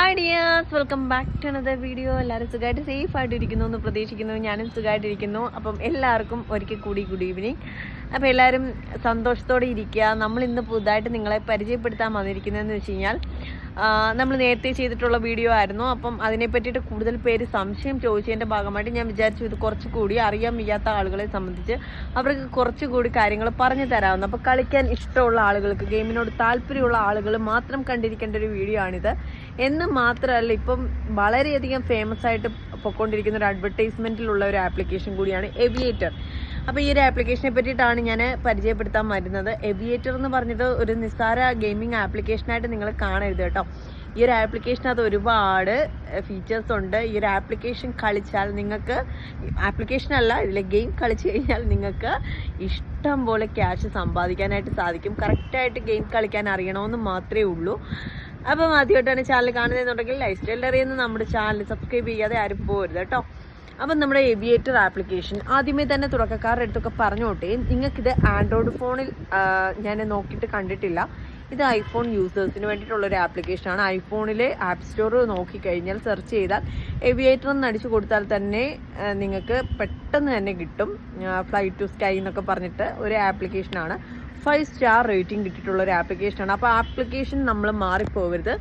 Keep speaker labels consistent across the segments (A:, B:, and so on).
A: Hi dears welcome back to another video എല്ലാവരും സുഖമായിട്ട് safe ഇരിക്കുന്നു എന്ന് പ്രതീക്ഷിക്കുന്നു. ഞാനും സുഖമായിട്ടിരിക്കുന്നു. അപ്പം എല്ലാവർക്കും ഒരിക്കൽ കൂടി ഗുഡ് ഈവനിങ് അപ്പോൾ എല്ലാവരും സന്തോഷത്തോടെ ഇരിക്കുക. നമ്മൾ ഇന്ന് പുതുതായിട്ട് നിങ്ങളെ പരിചയപ്പെടുത്താൻ വന്നിരിക്കുന്നതെന്ന് വെച്ച് കഴിഞ്ഞാൽ നമ്മൾ നേരത്തെ ചെയ്തിട്ടുള്ള വീഡിയോ ആയിരുന്നു. അപ്പം അതിനെ പറ്റിയിട്ട് കൂടുതൽ പേര് സംശയം ചോദിച്ചതിന്റെ ഭാഗമായിട്ട് ഞാൻ വിചാരിച്ചു ഇത് കുറച്ചുകൂടി അറിയാൻ വയ്യാത്ത ആളുകളെ സംബന്ധിച്ച് അവർക്ക് കുറച്ചുകൂടി കാര്യങ്ങൾ പറഞ്ഞു തരാവുന്ന. അപ്പോൾ കളിക്കാൻ ഇഷ്ടമുള്ള ആളുകൾക്ക് ഗെയിമിനോട് താല്പര്യമുള്ള ആളുകൾ മാത്രം കണ്ടിരിക്കേണ്ട ഒരു വീഡിയോ ആണിത്. എന്ന് മാത്രമല്ല ഇപ്പം വളരെയധികം ഫേമസ് ആയിട്ട് പൊക്കോണ്ടിരിക്കുന്ന ഒരു അഡ്വർടൈസ്മെന്റിലുള്ള ഒരു ആപ്ലിക്കേഷൻ കൂടിയാണ് എവിയേറ്റർ അപ്പോൾ ഈ ഒരു ആപ്ലിക്കേഷനെ പറ്റിയിട്ടാണ് ഞാൻ പരിചയപ്പെടുത്താൻ വരുന്നത്. എവിയേറ്റർ എന്ന് പറഞ്ഞത് ഒരു നിസ്സാര ഗെയിമിംഗ് ആപ്ലിക്കേഷനായിട്ട് നിങ്ങൾ കാണരുത് കേട്ടോ. ഈ ഒരു ആപ്ലിക്കേഷനകത്ത് ഒരുപാട് ഫീച്ചേഴ്സ് ഉണ്ട്. ഈ ഒരു ആപ്ലിക്കേഷൻ കളിച്ചാൽ നിങ്ങൾക്ക് ആപ്ലിക്കേഷൻ അല്ല ഇതിലെ ഗെയിം കളിച്ചു കഴിഞ്ഞാൽ നിങ്ങൾക്ക് ഇഷ്ടം പോലെ ക്യാഷ് സമ്പാദിക്കാനായിട്ട് സാധിക്കും. കറക്റ്റായിട്ട് ഗെയിം കളിക്കാൻ അറിയണമെന്ന് മാത്രമേ ഉള്ളൂ. അപ്പം ആദ്യമായിട്ടാണ് ചാനൽ കാണുന്നതെന്നുണ്ടെങ്കിൽ ലൈഫ് സ്റ്റൈൽ അറിയുന്ന നമ്മുടെ ചാനൽ സബ്സ്ക്രൈബ് ചെയ്യാതെ ആരും പോകരുത് കേട്ടോ. അപ്പം നമ്മുടെ എവിയേറ്റർ ആപ്ലിക്കേഷൻ ആദ്യമേ തന്നെ തുടക്കക്കാരുടെ അടുത്തൊക്കെ പറഞ്ഞോട്ടെ. നിങ്ങൾക്കിത് ആൻഡ്രോയിഡ് ഫോണിൽ ഞാൻ നോക്കിയിട്ട് കണ്ടിട്ടില്ല. ഇത് ഐഫോൺ യൂസേഴ്സിന് വേണ്ടിയിട്ടുള്ള ഒരു ആപ്ലിക്കേഷനാണ് ഐഫോണിലെ ആപ്പ് സ്റ്റോർ നോക്കിക്കഴിഞ്ഞാൽ സെർച്ച് ചെയ്താൽ എവിയേറ്റർ എന്ന് അടിച്ചു കൊടുത്താൽ തന്നെ നിങ്ങൾക്ക് പെട്ടെന്ന് തന്നെ കിട്ടും. ഫ്ലൈറ്റ് ടു സ്കൈ എന്നൊക്കെ പറഞ്ഞിട്ട് ഒരു ആപ്ലിക്കേഷനാണ് ഫൈവ് സ്റ്റാർ റേറ്റിംഗ് കിട്ടിയിട്ടുള്ള ഒരു ആപ്ലിക്കേഷനാണ് അപ്പോൾ ആപ്ലിക്കേഷൻ നമ്മൾ മാറിപ്പോകരുത്.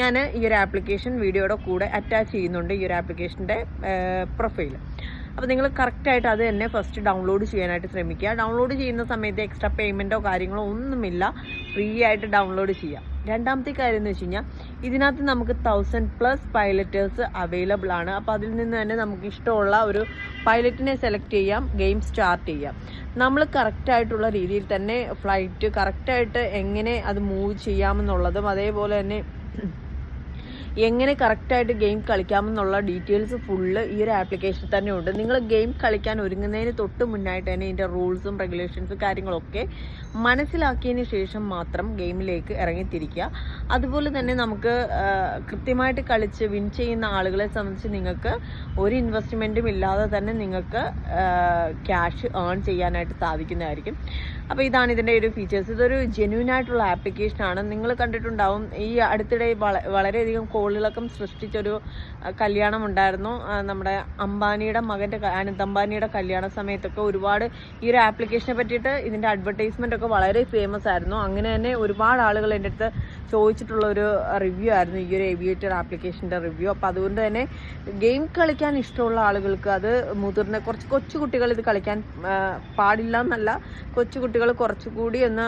A: ഞാൻ ഈ ഒരു ആപ്ലിക്കേഷൻ വീഡിയോയുടെ കൂടെ അറ്റാച്ച് ചെയ്യുന്നുണ്ട് ഈ ഒരു ആപ്ലിക്കേഷന്റെ പ്രൊഫൈൽ അപ്പോൾ നിങ്ങൾ കറക്റ്റായിട്ട് അത് തന്നെ ഫസ്റ്റ് ഡൗൺലോഡ് ചെയ്യാനായിട്ട് ശ്രമിക്കുക. ഡൗൺലോഡ് ചെയ്യുന്ന സമയത്ത് എക്സ്ട്രാ പേയ്മെന്റോ കാര്യങ്ങളോ ഒന്നുമില്ല. ഫ്രീ ആയിട്ട് ഡൗൺലോഡ് ചെയ്യാം. രണ്ടാമത്തെ കാര്യം എന്ന് വെച്ച് കഴിഞ്ഞാൽ ഇതിനകത്ത് നമുക്ക് തൗസൻഡ് പ്ലസ് പൈലറ്റേഴ്സ് അവൈലബിൾ ആണ്. അപ്പോൾ അതിൽ നിന്ന് തന്നെ നമുക്ക് ഇഷ്ടമുള്ള ഒരു പൈലറ്റിനെ സെലക്ട് ചെയ്യാം ഗെയിം സ്റ്റാർട്ട് ചെയ്യാം. നമ്മൾ കറക്റ്റായിട്ടുള്ള രീതിയിൽ തന്നെ ഫ്ലൈറ്റ് കറക്റ്റായിട്ട് എങ്ങനെ അത് മൂവ് ചെയ്യാമെന്നുള്ളതും അതേപോലെ തന്നെ എങ്ങനെ കറക്റ്റായിട്ട് ഗെയിം കളിക്കാമെന്നുള്ള ഡീറ്റെയിൽസ് ഫുള്ള് ഈ ഒരു ആപ്ലിക്കേഷനിൽ തന്നെ ഉണ്ട്. നിങ്ങൾ ഗെയിം കളിക്കാൻ ഒരുങ്ങുന്നതിന് തൊട്ട് മുന്നായിട്ട് തന്നെ ഇതിന്റെ റൂൾസും റെഗുലേഷൻസും കാര്യങ്ങളൊക്കെ മനസ്സിലാക്കിയതിന് ശേഷം മാത്രം ഗെയിമിലേക്ക് ഇറങ്ങിത്തിരിക്കുക. അതുപോലെ തന്നെ നമുക്ക് കൃത്യമായിട്ട് കളിച്ച് വിൻ ചെയ്യുന്ന ആളുകളെ സംബന്ധിച്ച് നിങ്ങൾക്ക് ഒരു ഇൻവെസ്റ്റ്മെന്റും ഇല്ലാതെ തന്നെ നിങ്ങൾക്ക് ക്യാഷ് ഏൺ ചെയ്യാനായിട്ട് സാധിക്കുന്നതായിരിക്കും. അപ്പോൾ ഇതാണ് ഇതിന്റെ ഒരു ഫീച്ചേഴ്സ് ഇതൊരു ജെന്യൂൻ ആയിട്ടുള്ള ആപ്ലിക്കേഷനാണ് നിങ്ങൾ കണ്ടിട്ടുണ്ടാവും ഈ അടുത്തിടെ വള- വളരെയധികം കോളിളക്കം സൃഷ്ടിച്ചൊരു കല്യാണം ഉണ്ടായിരുന്നു നമ്മുടെ അംബാനിയുടെ മകന്റെ അനന്ത് അംബാനിയുടെ കല്യാണ സമയത്തൊക്കെ ഒരുപാട് ഈ ഒരു ആപ്ലിക്കേഷനെ പറ്റിയിട്ട് ഇതിന്റെ അഡ്വർടൈസ്മെന്റ് ഒക്കെ വളരെ ഫേമസ് ആയിരുന്നു. അങ്ങനെ തന്നെ ഒരുപാട് ആളുകൾ എന്റെ അടുത്ത് ചോദിച്ചിട്ടുള്ള ഒരു റിവ്യൂ ആയിരുന്നു ഈ ഒരു ഏവിയേറ്റർ ആപ്ലിക്കേഷന്റെ റിവ്യൂ അപ്പോൾ അതുകൊണ്ട് തന്നെ ഗെയിം കളിക്കാൻ ഇഷ്ടമുള്ള ആളുകൾക്ക് അത് മുതിർന്ന കുറച്ച് കൊച്ചു കുട്ടികൾ ഇത് കളിക്കാൻ പാടില്ല എന്നല്ല കൊച്ചു കുട്ടികൾ കുറച്ചുകൂടി ഒന്ന്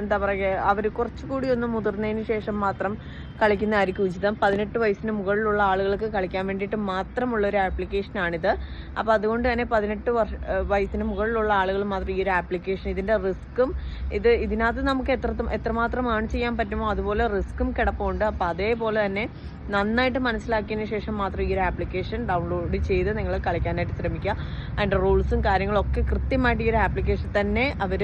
A: എന്താ പറയുക അവർ കുറച്ചുകൂടി ഒന്ന് മുതിർന്നതിന് ശേഷം മാത്രം കളിക്കുന്നതായിരിക്കും ഉചിതം. പതിനെട്ട് വയസ്സിന് മുകളിലുള്ള ആളുകൾക്ക് കളിക്കാൻ വേണ്ടിയിട്ട് മാത്രമുള്ള ഒരു ആപ്ലിക്കേഷനാണിത്. അപ്പോൾ അതുകൊണ്ട് തന്നെ പതിനെട്ട് വയസ്സിന് മുകളിലുള്ള ആളുകൾ മാത്രം ഈ ഒരു ആപ്ലിക്കേഷൻ ഇതിന്റെ റിസ്ക്കും ഇത് ഇതിനകത്ത് നമുക്ക് എത്ര എത്രമാത്രം ഏൺ ചെയ്യാൻ പറ്റുമോ അതുപോലെ റിസ്ക്കും കിടപ്പുണ്ട്. അപ്പോൾ അതേപോലെ തന്നെ നന്നായിട്ട് മനസ്സിലാക്കിയതിന് ശേഷം മാത്രം ഈ ഒരു ആപ്ലിക്കേഷൻ ഡൗൺലോഡ് ചെയ്ത് നിങ്ങൾ കളിക്കാനായിട്ട് ശ്രമിക്കുക. അതിന്റെ റൂൾസും കാര്യങ്ങളൊക്കെ കൃത്യമായിട്ട് ഈ ഒരു ആപ്ലിക്കേഷൻ തന്നെ അവർ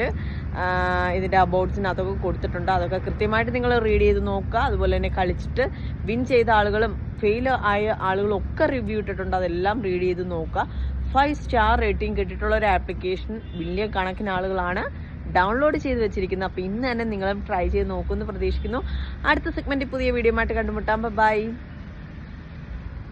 A: ഇതിന്റെ അബൌട്ട്സിനകത്തൊക്കെ കൊടുത്തിട്ടുണ്ട്. അതൊക്കെ കൃത്യമായിട്ട് നിങ്ങൾ റീഡ് ചെയ്ത് നോക്കുക. അതുപോലെ തന്നെ കളിച്ചിട്ട് വിൻ ചെയ്ത ആളുകളും ഫെയിൽ ആയ ആളുകളും ഒക്കെ റിവ്യൂ ഇട്ടിട്ടുണ്ട്. അതെല്ലാം റീഡ് ചെയ്ത് നോക്കുക. ഫൈവ് സ്റ്റാർ റേറ്റിംഗ് കിട്ടിയിട്ടുള്ള ഒരു ആപ്ലിക്കേഷൻ വലിയ കണക്കിന് ആളുകളാണ് ഡൗൺലോഡ് ചെയ്ത് വെച്ചിരിക്കുന്നത്. അപ്പോൾ ഇന്ന് തന്നെ നിങ്ങളും ട്രൈ ചെയ്ത് നോക്കുമെന്ന് പ്രതീക്ഷിക്കുന്നു. അടുത്ത സെഗ്മെന്റ് പുതിയ വീഡിയോ ആയിട്ട് കണ്ടുമുട്ടാം. ബൈ